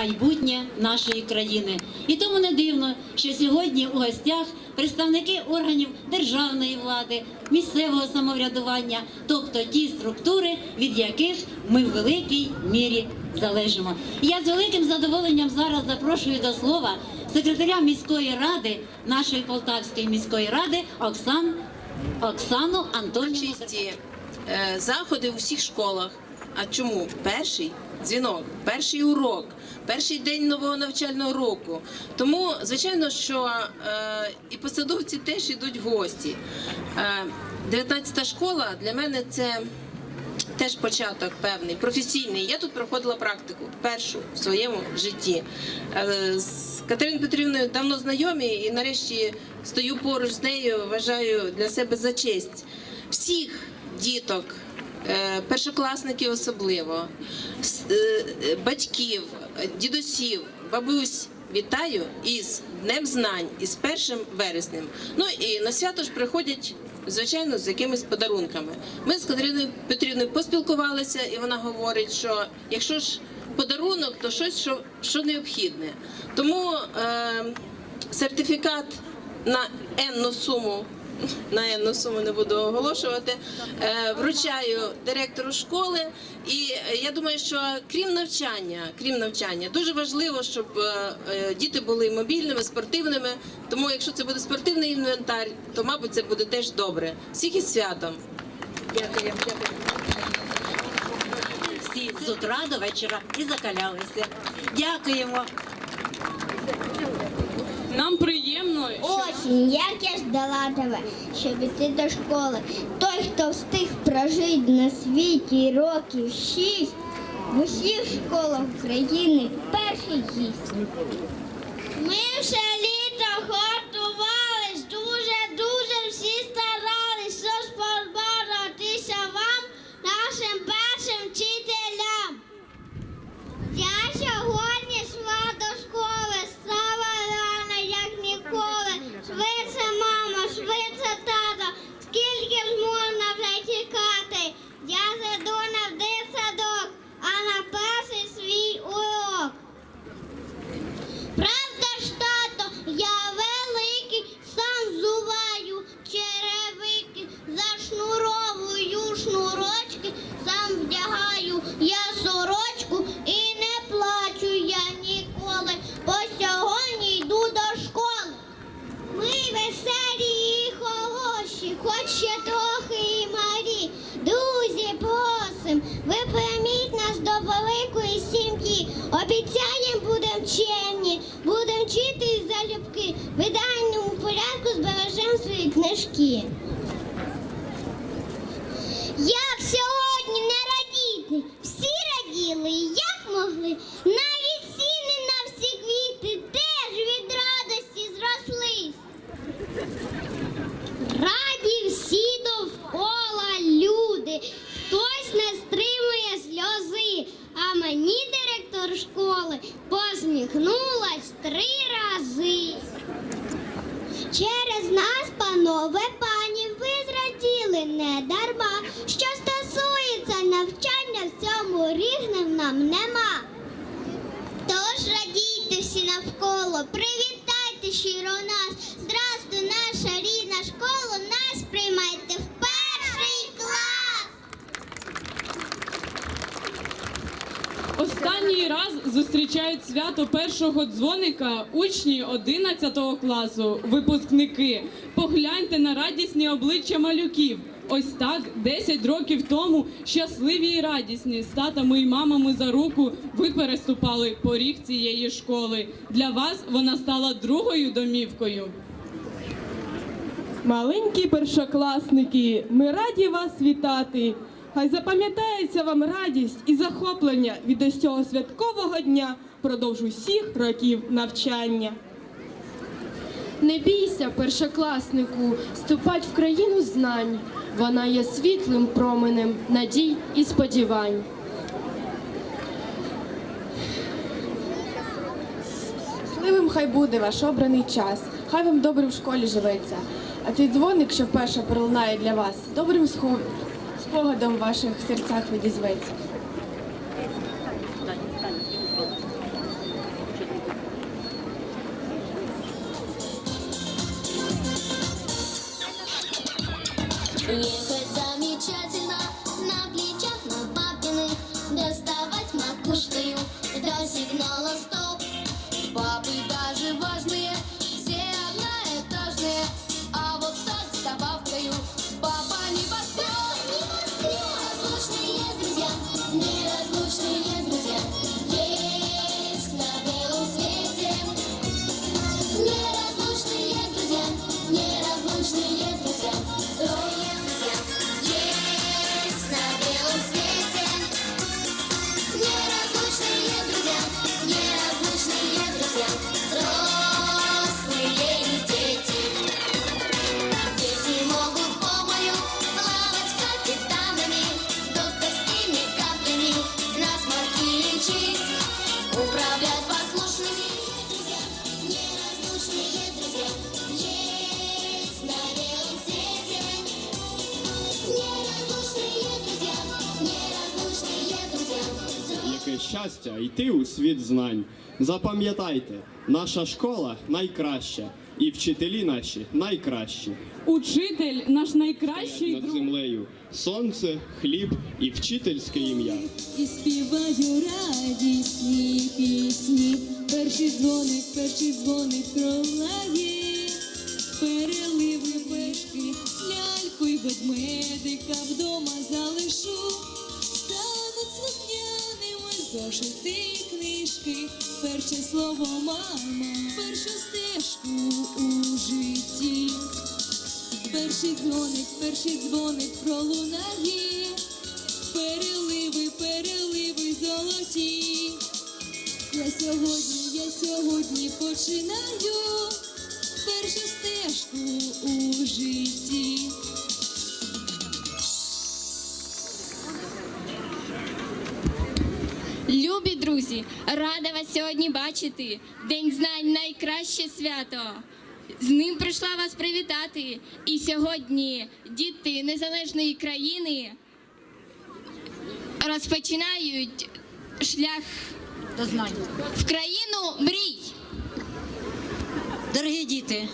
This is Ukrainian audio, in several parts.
майбутнє нашої країни. І тому не дивно, що сьогодні у гостях представники органів державної влади, місцевого самоврядування, тобто ті структури, від яких ми в великій мірі залежимо. Я з великим задоволенням зараз запрошую до слова секретаря міської ради нашої Полтавської міської ради Оксан, Оксану Антонівну. Е, заходи в усіх школах. А чому? Перший дзвінок, перший урок, перший день нового навчального року. Тому, звичайно, що е, і посадовці теж йдуть в гості. Е, 19 школа для мене це. Теж початок певний, професійний. Я тут проходила практику першу в своєму житті. Е, З Катериною Петрівною давно знайомі, і нарешті стою поруч з нею. Вважаю для себе за честь всіх діток, е, першокласників особливо, е, батьків, дідусів, бабусь. Вітаю із Днем Знань, із 1 вереснем. Ну і на свято ж приходять звичайно, з якимись подарунками. Ми з Катериною Петрівною поспілкувалися, і вона говорить, що якщо ж подарунок, то щось, що, що необхідне. Тому е, сертифікат на енну суму. На енну суму не буду оголошувати. Е, вручаю директору школи, і е, я думаю, що крім навчання, крім навчання, дуже важливо, щоб е, діти були мобільними, спортивними. Тому, якщо це буде спортивний інвентар, то мабуть це буде теж добре. Всіх із святом. Дякую. всі з утра до вечора і закалялися. Дякуємо. Нам приємно, Осінь, як я ждала тебе, щоб іти до школи. Той, хто встиг прожити на світі років шість, в усіх школах України перший гість. Ми в літо свої. Як сьогодні не радіти, всі раділи, як могли, навіть ціни на всі квіти теж від радості зрослись. Раді всі довкола люди, хтось не стримує сльози, а мені директор школи посміхнулась три рази. Через нас, панове пані, ви зраділи не дарма. Що стосується навчання, в цьому рігнем нам нема. Тож радійте всі навколо, привітайте щиро нас. Здрастуй, наша останній раз зустрічають свято першого дзвоника учні 11 класу, випускники. Погляньте на радісні обличчя малюків. Ось так 10 років тому щасливі і радісні з татами і мамами за руку ви переступали поріг цієї школи. Для вас вона стала другою домівкою. Маленькі першокласники, ми раді вас вітати. Хай запам'ятається вам радість і захоплення від ось цього святкового дня впродовж усіх років навчання. Не бійся, першокласнику, ступать в країну знань. Вона є світлим променем надій і сподівань. Щасливим хай буде ваш обраний час, хай вам добре в школі живеться. А цей дзвоник, що вперше пролунає для вас, добрим схо- спогадом в ваших серцях відізветься. Yeah. Щастя йти у світ знань. Запам'ятайте, наша школа найкраща, і вчителі наші найкращі. Учитель наш найкращий Над друг. землею сонце, хліб і вчительське ім'я. І співаю радісні пісні. Перший дзвоник, перший дзвоник пролає. Переливи пешки, ляльку й ведмедика вдома залишу. Зошити книжки. Перше слово мама, першу стежку у житті. Перший дзвоник, перший дзвоник пролунає. Переливи, переливи золоті. Я сьогодні, я сьогодні починаю першу стежку у житті. Друзі, рада вас сьогодні бачити. День знань найкраще свято. З ним прийшла вас привітати. І сьогодні діти незалежної країни розпочинають шлях До знань. в країну мрій. Дорогі діти,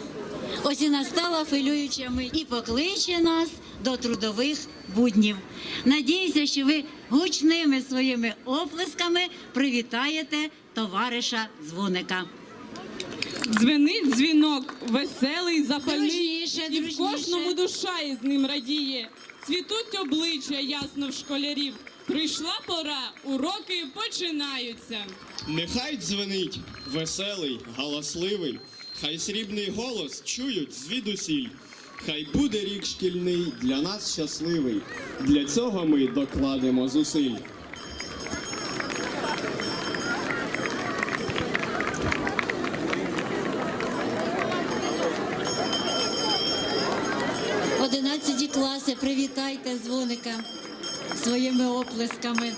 ось і настала хвилююча мить і покличе нас до трудових буднів. Надіюся, що ви гучними своїми оплесками привітаєте товариша дзвоника. Дзвенить дзвінок, веселий, запальний, Дружніше, і в дружніше. кожному душа із ним радіє. Цвітуть обличчя ясно в школярів. Прийшла пора, уроки починаються. Нехай дзвенить веселий, галасливий, хай срібний голос чують звідусіль. Хай буде рік шкільний для нас щасливий. Для цього ми докладемо зусиль. Одинадцяті класи, привітайте дзвоника своїми оплесками.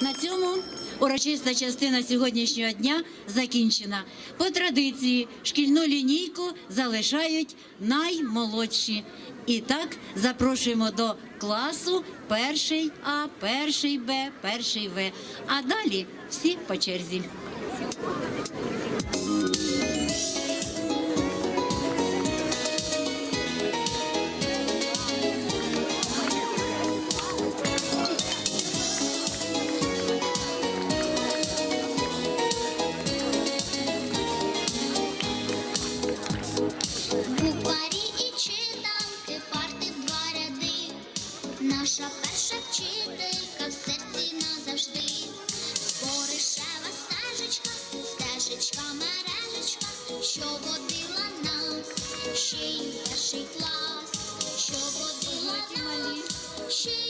На цьому урочиста частина сьогоднішнього дня закінчена. По традиції шкільну лінійку залишають наймолодші. І так запрошуємо до класу перший А, перший Б, перший В. А далі всі по черзі. Нас,